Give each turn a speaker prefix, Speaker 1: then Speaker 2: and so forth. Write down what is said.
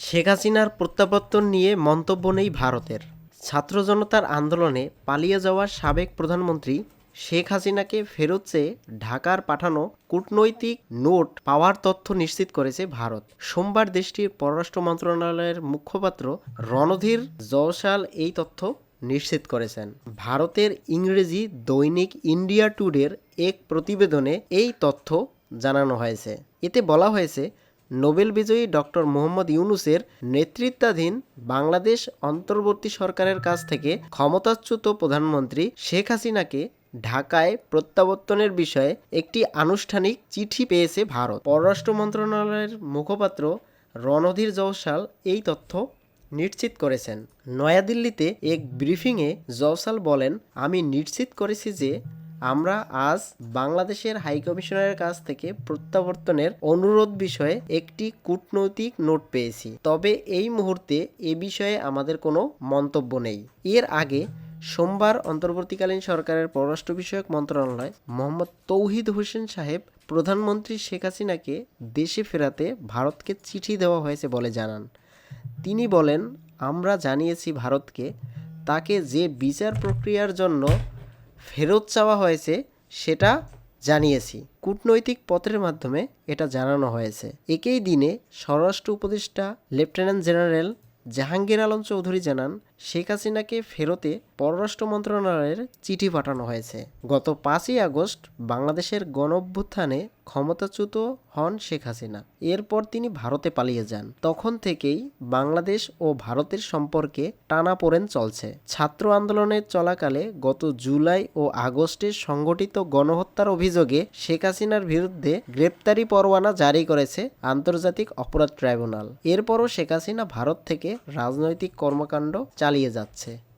Speaker 1: শেখ হাসিনার প্রত্যাবর্তন নিয়ে মন্তব্য নেই ভারতের। ছাত্র জনতার আন্দোলনে পালিয়ে যাওয়া সাবেক প্রধানমন্ত্রী শেখ হাসিনাকে ফেরত চেয়ে ঢাকার পাঠানো কূটনৈতিক নোট পাওয়ার তথ্য নিশ্চিত করেছে ভারত। সোমবার দেশটির পররাষ্ট্র মন্ত্রণালয়ের মুখপাত্র রণধীর জয়সাল এই তথ্য নিশ্চিত করেছেন। ভারতের ইংরেজি দৈনিক ইন্ডিয়া টুডের এক প্রতিবেদনে এই তথ্য জানানো হয়েছে। এতে বলা হয়েছে নোবেল বিজয়ী ডক্টর মোহাম্মদ ইউনুসের নেতৃত্বাধীন বাংলাদেশ অন্তর্বর্তী সরকারের কাছ থেকে ক্ষমতাচ্যুত প্রধানমন্ত্রী শেখ হাসিনাকে ঢাকায় প্রত্যাবর্তনের বিষয়ে একটি আনুষ্ঠানিক চিঠি পেয়েছে ভারত। পররাষ্ট্র মন্ত্রণালয়ের মুখপাত্র রণধীর জওসাল এই তথ্য নিশ্চিত করেছেন। নয়াদিল্লিতে এক ব্রিফিংয়ে জওসাল বলেন, আমি নিশ্চিত করেছি যে আমরা আজ বাংলাদেশের হাইকমিশনারের কাছ থেকে প্রত্যাবর্তনের অনুরোধ বিষয়ে একটি কূটনৈতিক নোট পেয়েছি। তবে এই মুহূর্তে এ বিষয়ে আমাদের কোনো মন্তব্য নেই। এর আগে সোমবার অন্তর্বর্তীকালীন সরকারের পররাষ্ট্র বিষয়ক মন্ত্রণালয় মোহাম্মদ তৌহিদ হোসেন সাহেব প্রধানমন্ত্রী শেখ হাসিনাকে দেশে ফেরাতে ভারতকে চিঠি দেওয়া হয়েছে বলে জানান। তিনি বলেন, আমরা জানিয়েছি ভারতকে, তাকে যে বিচার প্রক্রিয়ার জন্য ফেরত চাওয়া হয়েছে, সেটা জানিয়েছি। কূটনৈতিক পত্রের মাধ্যমে এটা জানানো হয়েছে। একই দিনে স্বরাষ্ট্র উপদেষ্টা লেফটেন্যান্ট জেনারেল জাহাঙ্গীর আলম চৌধুরী জানান শেখ হাসিনাকে ফেরতে পররাষ্ট্র মন্ত্রণালয়ের চিঠি পাঠানো হয়েছে। গত পাঁচই আগস্ট বাংলাদেশের গণ অভ্যুত্থানে ক্ষমতাচ্যুত হন শেখ হাসিনা। এরপর তিনি ভারতে পালিয়ে যান। তখন থেকেই বাংলাদেশ ও ভারতের সম্পর্কে টানাপোড়েন চলছে। ছাত্র আন্দোলনের চলাকালে গত জুলাই ও আগস্টে সংগঠিত গণহত্যার অভিযোগে শেখ হাসিনার বিরুদ্ধে গ্রেপ্তারি পরোয়ানা জারি করেছে আন্তর্জাতিক অপরাধ ট্রাইব্যুনাল। এরপরও শেখ হাসিনা ভারত থেকে রাজনৈতিক কর্মকাণ্ড চালিয়ে যাচ্ছে।